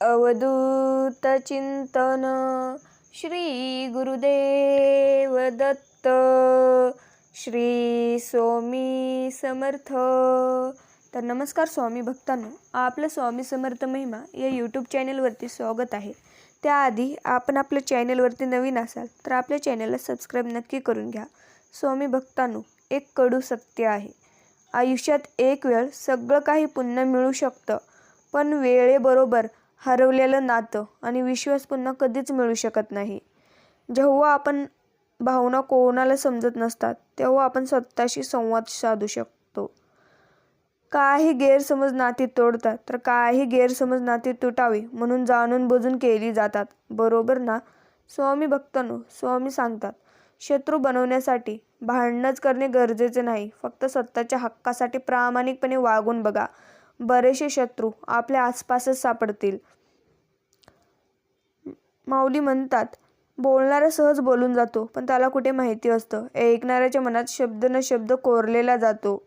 अवधूत चिंतन श्री गुरुदेव दत्त श्री स्वामी समर्थ. तर नमस्कार स्वामी भक्तांनो आपलं स्वामी समर्थ महिमा या यूट्यूब चॅनलवरती स्वागत आहे. त्याआधी आपण आपल्या चॅनलवरती नवीन असाल तर आपल्या चॅनलला सबस्क्राईब नक्की करून घ्या. स्वामी भक्तांनो एक कडू सत्य आहे. आयुष्यात एक वेळ सगळं काही पुन्हा मिळू शकतं पण वेळेबरोबर हरवलेलं नातं आणि विश्वास पुन्हा कधीच मिळू शकत नाही. जेव्हा आपण भावना कोणाला समजत नसतात तेव्हा आपण स्वतःशी संवाद साधू शकतो. काही गैरसमज नाती तोडतात तर काही गैरसमज नाती तुटावी म्हणून जाणून बुजून केली जातात. बरोबर ना? स्वामी भक्तांनो स्वामी सांगतात शत्रू बनवण्यासाठी भांडणच करणे गरजेचे नाही. फक्त स्वतःच्या हक्कासाठी प्रामाणिकपणे वागून बघा. बरेचसे शत्रू आपल्या आसपासच सापडतील. माऊली म्हणतात बोलणारा सहज बोलून जातो पण त्याला कुठे माहिती असतं? ऐकणाऱ्याच्या मनात शब्द न शब्द कोरलेला जातो.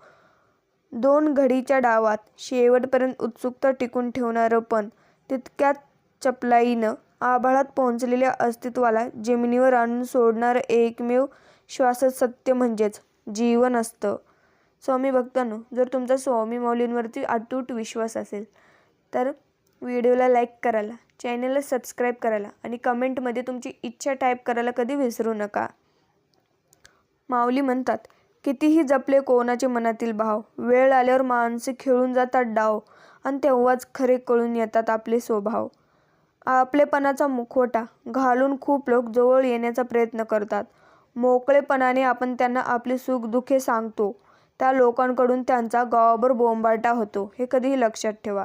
दोन घडीच्या डावात शेवटपर्यंत उत्सुकता टिकून ठेवणारं पण तितक्यात चपलाईनं आभाळात पोहोचलेल्या अस्तित्वाला जमिनीवर आणून सोडणारं एकमेव श्वासच सत्य म्हणजेच जीवन असतं. स्वामी भक्तांनो जर तुमचा स्वामी माऊलींवरती अतूट विश्वास असेल तर व्हिडिओला लाईक करायला चॅनलला सबस्क्राईब करायला आणि कमेंटमध्ये तुमची इच्छा टाईप करायला कधी विसरू नका. माऊली म्हणतात कितीही जपले कोणाचे मनातील भाव वेळ आल्यावर माणसे खेळून जातात डाव आणि तेव्हाच खरे कळून येतात आपले स्वभाव. आपलेपणाचा मुखवटा घालून खूप लोक जवळ येण्याचा प्रयत्न करतात. मोकळेपणाने आपण त्यांना आपले सुख दुःखे सांगतो. त्या लोकांकडून त्यांचा गावाभर बोंबाटा होतो हे कधीही लक्षात ठेवा.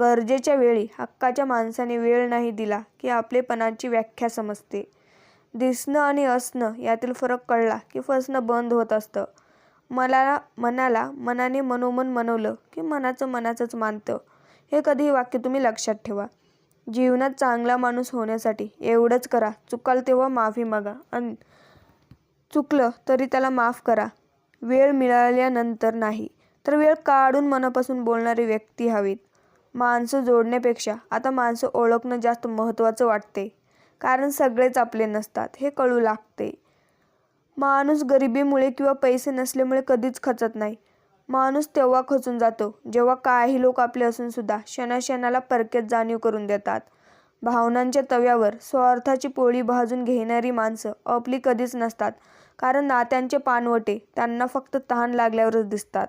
गरजेच्या वेळी हक्काच्या माणसाने वेळ नाही दिला की आपलेपणाची व्याख्या समजते. दिसणं आणि असणं यातील फरक कळला की फसणं बंद होत असतं. मला मनाला मनाने मनोमन मनवलं की मनाचं मनाचंच मानतं. हे कधीही वाक्य तुम्ही लक्षात ठेवा. जीवनात चांगला माणूस होण्यासाठी एवढंच करा. चुकाल तेव्हा माफी मागा. आणि चुकलं तरी त्याला माफ करा. वेळ मिळाल्यानंतर नाही तर वेळ काढून मनापासून बोलणारी व्यक्ती हवीत. माणसं जोडण्यापेक्षा आता माणसं ओळखणं जास्त महत्त्वाचं वाटते कारण सगळेच आपले नसतात हे कळू लागते. माणूस गरिबीमुळे किंवा पैसे नसल्यामुळे कधीच खचत नाही. माणूस तेव्हा खचून जातो जेव्हा काही लोक आपले असूनसुद्धा क्षणाक्षणाला परक्यात जाणीव करून देतात. भावनांच्या तव्यावर स्वार्थाची पोळी भाजून घेणारी माणसं आपली कधीच नसतात कारण नात्यांचे पानवटे त्यांना फक्त तहान लागल्यावरच दिसतात.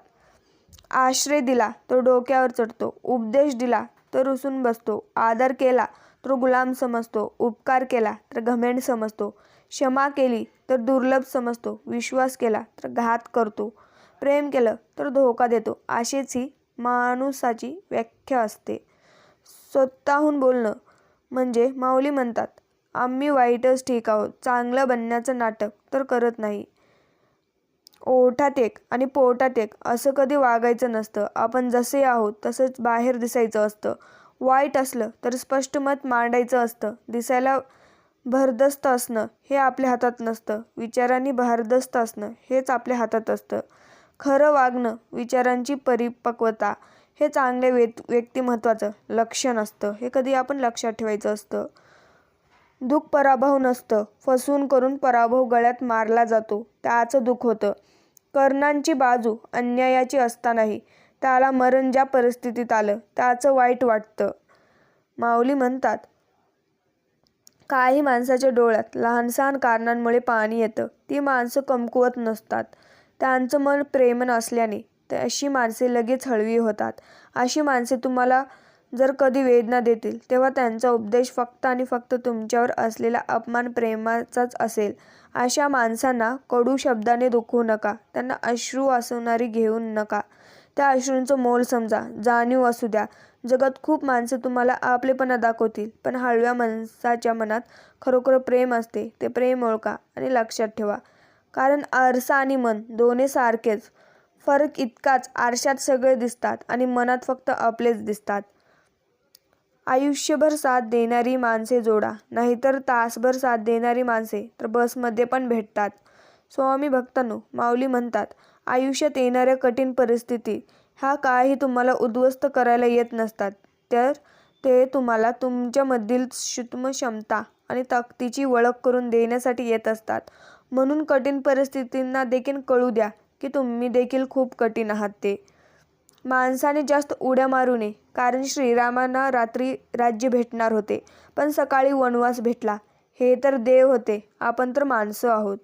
आश्रय दिला तर डोक्यावर चढतो. उपदेश दिला तर रुसून बसतो. आदर केला तर गुलाम समजतो. उपकार केला तर घमेंड समजतो. क्षमा केली तर दुर्लभ समजतो. विश्वास केला तर घात करतो. प्रेम केलं तर धोका देतो. अशीच ही माणूसाची व्याख्या असते. स्वतःहून बोलणं म्हणजे माऊली म्हणतात आम्ही वाईटच ठीक आहोत. चांगलं बनण्याचं नाटक तर करत नाही. ओठात एक आणि पोटात एक असं कधी वागायचं नसतं. आपण जसे आहोत तसंच बाहेर दिसायचं असतं. वाईट असलं तर स्पष्ट मत मांडायचं असतं. दिसायला भरदस्त असणं हे आपल्या हातात नसतं. विचारांनी भारदस्त असणं हेच आपल्या हातात असतं. खरं वागणं विचारांची परिपक्वता हे चांगले व्यक् व्यक्तिमत्वाचं लक्षण असतं. हे कधी आपण लक्षात ठेवायचं असतं. दुःख पराभव नसतं. फसवून करून पराभव गळ्यात मारला जातो. त्याचं दुःख होतं. कर्णांची बाजू अन्यायाची असतानाही त्याला मरण ज्या परिस्थितीत आलं त्याचं वाईट वाटतं. माऊली म्हणतात काही माणसाच्या डोळ्यात लहानसहान कारणांमुळे पाणी येतं. ती माणसं कमकुवत नसतात. त्यांचं मन प्रेमन असल्याने अशी माणसे लगेच हळवी होतात. अशी माणसे तुम्हाला जर कधी वेदना देतील तेव्हा त्यांचा उपदेश फक्त आणि फक्त तुमच्यावर असलेला अपमान प्रेमाचाच असेल. अशा माणसांना कडू शब्दाने दुखवू नका. त्यांना अश्रू असवणारी घेऊ नका. त्या अश्रूंचं मोल समजा. जाणीव असू द्या. जगात खूप माणसं तुम्हाला आपलेपणा दाखवतील पण हळव्या माणसाच्या मनात खरोखर प्रेम असते. ते प्रेम ओळखा आणि लक्षात ठेवा. कारण आरसा आणि मन दोन्ही सारखेच. फरक इतकाच. आरशात सगळे दिसतात आणि मनात फक्त आपलेच दिसतात. आयुष्यभर साथ देणारी माणसे जोडा. नाहीतर तासभर साथ देणारी माणसे तर बसमध्ये पण भेटतात. स्वामी भक्तांनो माऊली म्हणतात आयुष्यात येणाऱ्या कठीण परिस्थिती ह्या काही तुम्हाला उद्ध्वस्त करायला येत नसतात. तर ते तुम्हाला तुमच्यामधील सूक्ष्म क्षमता आणि ताकदीची ओळख करून देण्यासाठी येत असतात. म्हणून कठीण परिस्थितींना देखील कळू द्या की तुम्ही देखील खूप कठीण आहात ते. माणसाने जास्त उड्या मारू नये. कारण श्रीरामांना रात्री राज्य भेटणार होते पण सकाळी वनवास भेटला. हे तर देव होते आपण तर माणसं आहोत.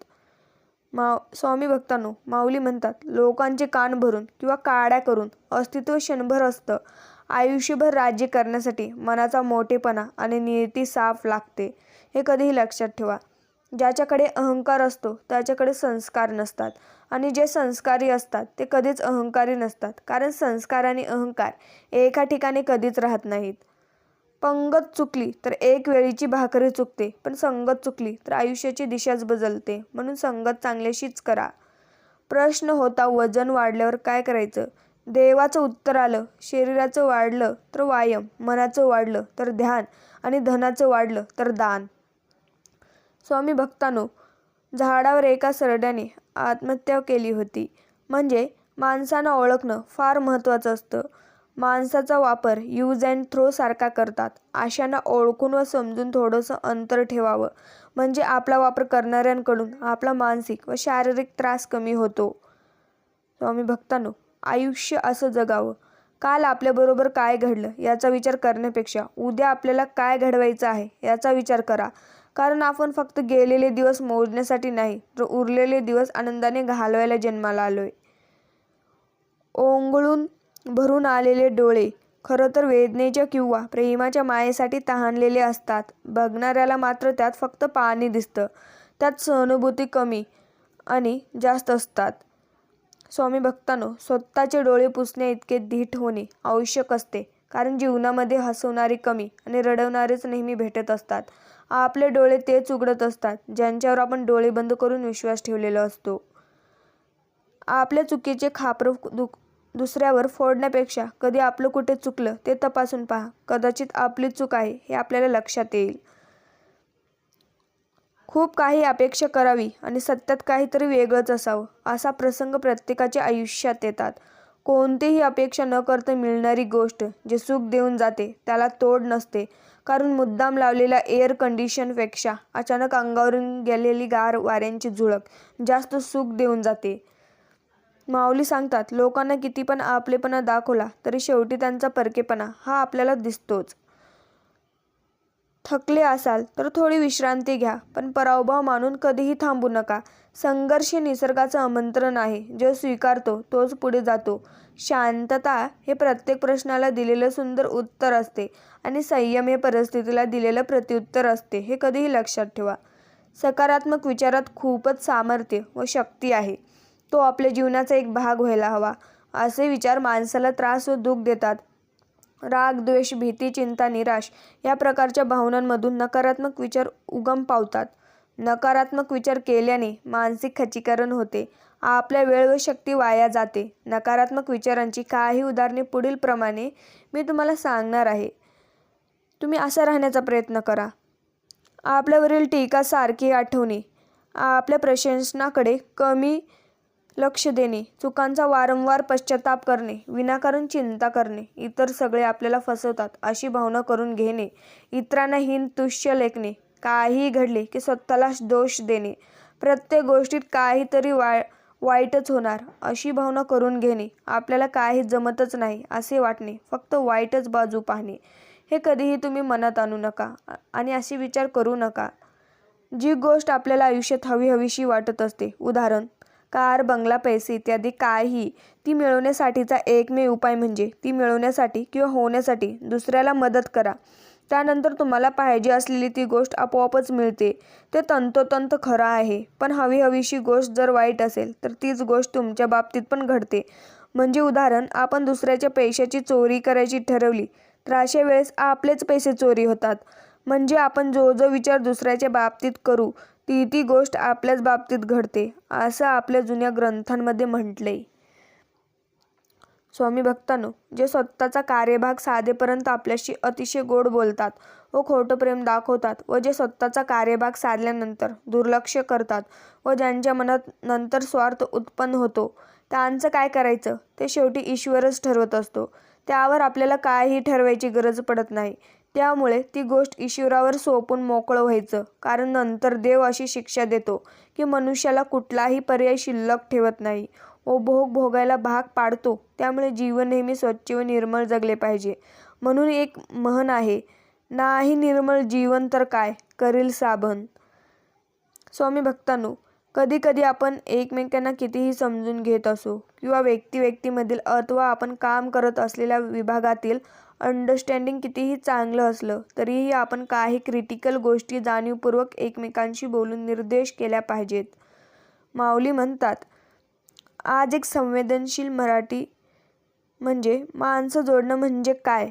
मा स्वामी भक्तांनो माऊली म्हणतात लोकांचे कान भरून किंवा काड्या करून अस्तित्व क्षणभर असतं. आयुष्यभर राज्य करण्यासाठी मनाचा मोठेपणा आणि नियती साफ लागते हे कधीही लक्षात ठेवा. ज्याच्याकडे अहंकार असतो त्याच्याकडे संस्कार नसतात. आणि जे संस्कारी असतात ते कधीच अहंकारी नसतात कारण संस्कार आणि अहंकार एका ठिकाणी कधीच राहत नाहीत. पंगत चुकली तर एक वेळीची भाकरी चुकते पण संगत चुकली तर आयुष्याची दिशाच बदलते म्हणून संगत चांगल्याशीच करा. प्रश्न होता वजन वाढल्यावर काय करायचं? देवाचं उत्तर आलं शरीराचं वाढलं तर व्यायाम मनाचं वाढलं तर ध्यान आणि धनाचं वाढलं तर दान. स्वामी भक्तानो झाडावर एका सरड्याने आत्महत्या केली होती. म्हणजे माणसानं ओळखणं फार महत्त्वाचं असतं. माणसाचा वापर यूज अँड थ्रो सारखा करतात. अशांना ओळखून व समजून थोडंसं अंतर ठेवावं. म्हणजे आपला वापर करणाऱ्यांकडून आपला मानसिक व शारीरिक त्रास कमी होतो. स्वामी भक्तांनो आयुष्य असं जगावं. काल आपल्याबरोबर काय घडलं याचा विचार करण्यापेक्षा उद्या आपल्याला काय घडवायचं आहे याचा विचार करा. कारण आपण फक्त गेलेले दिवस मोजण्यासाठी नाही तर उरलेले दिवस आनंदाने घालवायला जन्माला आलोय. ओंगळून भरून आलेले डोळे खरं तर वेदनेच्या किंवा प्रेमाच्या मायेसाठी तहानलेले असतात. बघणाऱ्याला मात्र त्यात फक्त पाणी दिसतं. त्यात सहानुभूती कमी आणि जास्त असतात. स्वामी भक्तांनो स्वतःचे डोळे पुसणे इतके धीट होणे आवश्यक असते कारण जीवनामध्ये हसवणारी कमी आणि रडवणारेच नेहमी भेटत असतात. आपले डोळे तेच उघडत असतात ज्यांच्यावर आपण डोळे बंद करून विश्वास ठेवलेला असतो. आपल्या चुकीचे खापर दु दुसऱ्यावर फोडण्यापेक्षा कधी आपलं कुठे चुकलं ते तपासून पहा. कदाचित आपली चूक आहे हे आपल्याला लक्षात येईल. खूप काही अपेक्षा करावी आणि सत्यात काहीतरी वेगळंच असावं असा प्रसंग प्रत्येकाच्या आयुष्यात येतात. कोणतीही अपेक्षा न करता मिळणारी गोष्ट जे सुख देऊन जाते त्याला तोड नसते. कारण मुद्दाम लावलेल्या एअर कंडिशनपेक्षा अचानक अंगावरून गेलेली गार वाऱ्यांची झुळक जास्त सुख देऊन जाते. माऊली सांगतात लोकांना किती पण आपलेपणा दाखवला तरी शेवटी त्यांचा परकेपणा हा आपल्याला दिसतोच. थकले असाल तर थोडी विश्रांती घ्या पण पराभव मानून कधीही थांबू नका. संघर्ष निसर्गाचं आमंत्रण आहे. जो स्वीकारतो तोच पुढे जातो. शांतता हे प्रत्येक प्रश्नाला दिलेलं सुंदर उत्तर असते आणि संयम हे परिस्थितीला दिलेलं प्रत्युत्तर असते हे कधीही लक्षात ठेवा. सकारात्मक विचारात खूपच सामर्थ्य व शक्ती आहे. तो आपल्या जीवनाचा एक भाग व्हायला हवा. असे विचार माणसाला त्रास व दुःख देतात. राग द्वेष भीती चिंता निराश या प्रकारच्या भावनांमधून नकारात्मक विचार उगम पावतात. नकारात्मक विचार केल्याने मानसिक खचीकरण होते. आपल्या वेळ व शक्ती वाया जाते. नकारात्मक विचारांची काही उदाहरणे पुढील प्रमाणे मी तुम्हाला सांगणार आहे. तुम्ही असा राहण्याचा प्रयत्न करा. आपल्यावरील टीका सारखी आठवणे. आपल्या प्रशंसनाकडे कमी लक्ष देणे चुकांचा वारंवार पश्चाताप करणे विनाकारण चिंता करणे इतर सगळे आपल्याला फसवतात अशी भावना करून घेणे इतरांना हीन तुष्य लेखणे काही घडले की स्वतःला दोष देणे प्रत्येक गोष्टीत काहीतरी वा वाईटच होणार अशी भावना करून घेणे आपल्याला काही जमतच नाही असे वाटणे फक्त वाईटच बाजू पाहणे हे कधीही तुम्ही मनात आणू नका आणि असे विचार करू नका. जी गोष्ट आपल्याला आयुष्यात हवी हवीशी वाटत असते उदाहरण कार बंगला पैसे इत्यादी काही ती मिळवण्यासाठीचा एकमेव उपाय म्हणजे ती मिळवण्यासाठी किंवा होण्यासाठी दुसऱ्याला मदत करा. त्यानंतर तुम्हाला पाहिजे असलेली ती गोष्ट आपोआपच मिळते. ते तंतोतंत खरं आहे पण हवी हवीशी गोष्ट जर वाईट असेल तर तीच गोष्ट तुमच्या बाबतीत पण घडते. म्हणजे उदाहरण आपण दुसऱ्याच्या पैशाची चोरी करायची ठरवली तर अशा वेळेस आपलेच पैसे चोरी होतात. म्हणजे आपण जो जो विचार दुसऱ्याच्या बाबतीत करू ती ती गोष्ट आपल्याच बाबतीत घडते असं आपल्या जुन्या ग्रंथांमध्ये म्हटलंय. स्वामी भक्तांनो जे स्वतःचा कार्यभाग साधेपर्यंत आपल्याशी अतिशय गोड बोलतात व खोटं प्रेम दाखवतात व जे स्वतःचा कार्यभाग साधल्यानंतर दुर्लक्ष करतात व ज्यांच्या मनात नंतर स्वार्थ उत्पन्न होतो त्यांचं काय करायचं? ते शेवटी ईश्वरच ठरवत असतो. त्यावर आपल्याला काहीही ठरवायची गरज पडत नाही. त्यामुळे ती गोष्ट ईश्वरावर सोपून मोकळं व्हायचं. कारण नंतर देव अशी शिक्षा देतो की मनुष्याला कुठलाही पर्याय शिल्लक ठेवत नाही. व भोग भोगायला भाग पाडतो. त्यामुळे जीवन नेहमी स्वच्छ व निर्मळ जगले पाहिजे. म्हणून एक म्हण आहे नाही निर्मळ जीवन तर काय? करील साबण. स्वामी भक्तांनो कधी कधी आपण एकमेकांना कितीही समजून घेत असो किंवा व्यक्ती व्यक्तीमधील अथवा आपण काम करत असलेल्या विभागातील अंडरस्टँडिंग कितीही चांगलं असलं तरीही आपण काही क्रिटिकल गोष्टी जाणीवपूर्वक एकमेकांशी बोलून निर्देश केल्या पाहिजेत. माऊली म्हणतात आज एक संवेदनशील मराठी म्हणजे माणसं जोडणं म्हणजे काय?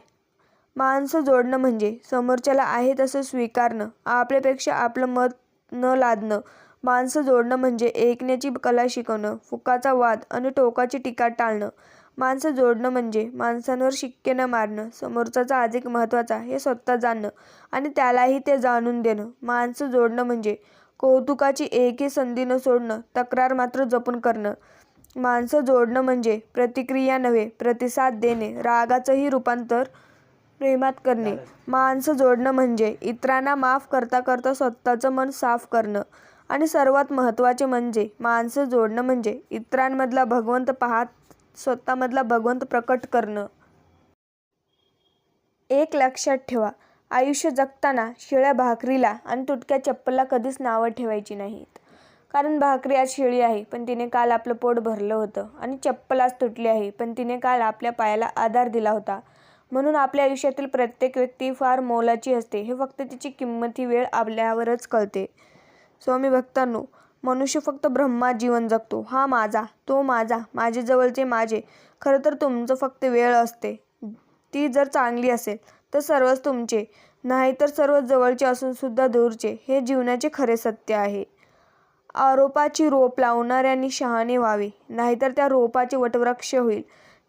माणसं जोडणं म्हणजे समोरच्याला आहे तसं स्वीकारणं आपल्यापेक्षा आपलं मत न लादणं माणसं जोडणं म्हणजे ऐकण्याची कला शिकवणं फुकाचा वाद आणि टोकाची टीका टाळणं माणसं जोडणं म्हणजे माणसांवर शिक्के न मारणं समोरचाचा अधिक महत्त्वाचा हे स्वतः जाणणं आणि त्यालाही ते जाणून देणं. माणसं जोडणं म्हणजे कौतुकाची एकही संधी न सोडणं तक्रार मात्र जपून करणं. माणसं जोडणं म्हणजे प्रतिक्रिया नव्हे प्रतिसाद देणे रागाचंही रूपांतर प्रेमात करणे. माणसं जोडणं म्हणजे इतरांना माफ करता करता स्वतःचं मन साफ करणं आणि सर्वात महत्त्वाचे म्हणजे माणसं जोडणं म्हणजे इतरांमधला भगवंत पाहत स्वतःमधला भगवंत प्रकट करणं. एक लक्षात ठेवा आयुष्य जगताना शिळ्या भाकरीला आणि तुटक्या चप्पलला कधीच नावं ठेवायची नाहीत. कारण भाकरी आज शिळी आहे पण तिने काल आपलं पोट भरलं होतं. आणि चप्पल आज तुटली आहे पण तिने काल आपल्या पायाला आधार दिला होता. म्हणून आपल्या आयुष्यातील प्रत्येक व्यक्ती फार मोलाची असते. हे फक्त तिची किंमत ही वेळ आपल्यावरच कळते. स्वामी भक्तांनो मनुष्य फक्त ब्रह्मा जीवन जगतो. हा माझा तो माझा माझे जवळचे माझे. खरं तर तुमचं फक्त वेळ असते. ती जर चांगली असेल तर सर्वच तुमचे. नाहीतर सर्व जवळचे असून सुद्धा दूरचे. हे जीवनाचे खरे सत्य आहे. आरोपाची रोप लावणाऱ्यांनी शहाणे व्हावे. नाहीतर त्या रोपाचे वटवृक्ष होईल.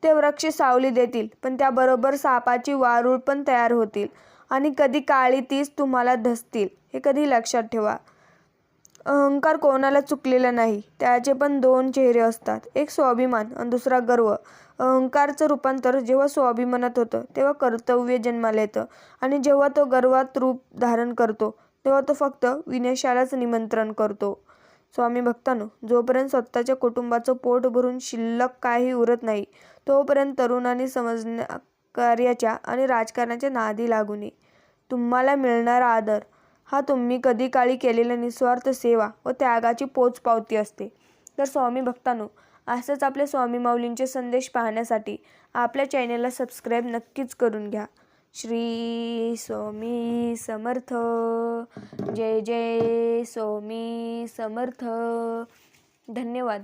ते वृक्ष सावली देतील पण त्याबरोबर सापाची वारूळ पण तयार होतील. आणि कधी काळी तीच तुम्हाला धसतील हे कधी लक्षात ठेवा. अहंकार कोणाला चुकलेला नाही त्याचे पण दोन चेहरे असतात. एक स्वाभिमान आणि दुसरा गर्व. अहंकारचं रूपांतर जेव्हा स्वाभिमानात होतं तेव्हा कर्तव्य जन्माला येतं आणि जेव्हा तो गर्वात रूप धारण करतो तेव्हा तो फक्त विनाशालाच निमंत्रण करतो. स्वामी भक्तांनो जोपर्यंत स्वतःच्या कुटुंबाचं पोट भरून शिल्लक काही उरत नाही तोपर्यंत तरुणांनी समजण्या कार्याच्या आणि राजकारणाच्या नादी लागू नये. तुम्हाला मिळणारा आदर हा तुम्ही कधी काळी केलेल्या निस्वार्थ सेवा व त्यागाची पोचपावती असते. तर स्वामी भक्तांनो असंच आपल्या स्वामी माऊलींचे संदेश पाहण्यासाठी आपल्या चॅनेलला सबस्क्राईब नक्कीच करून घ्या. श्री स्वामी समर्थ. जय जय स्वामी समर्थ. धन्यवाद.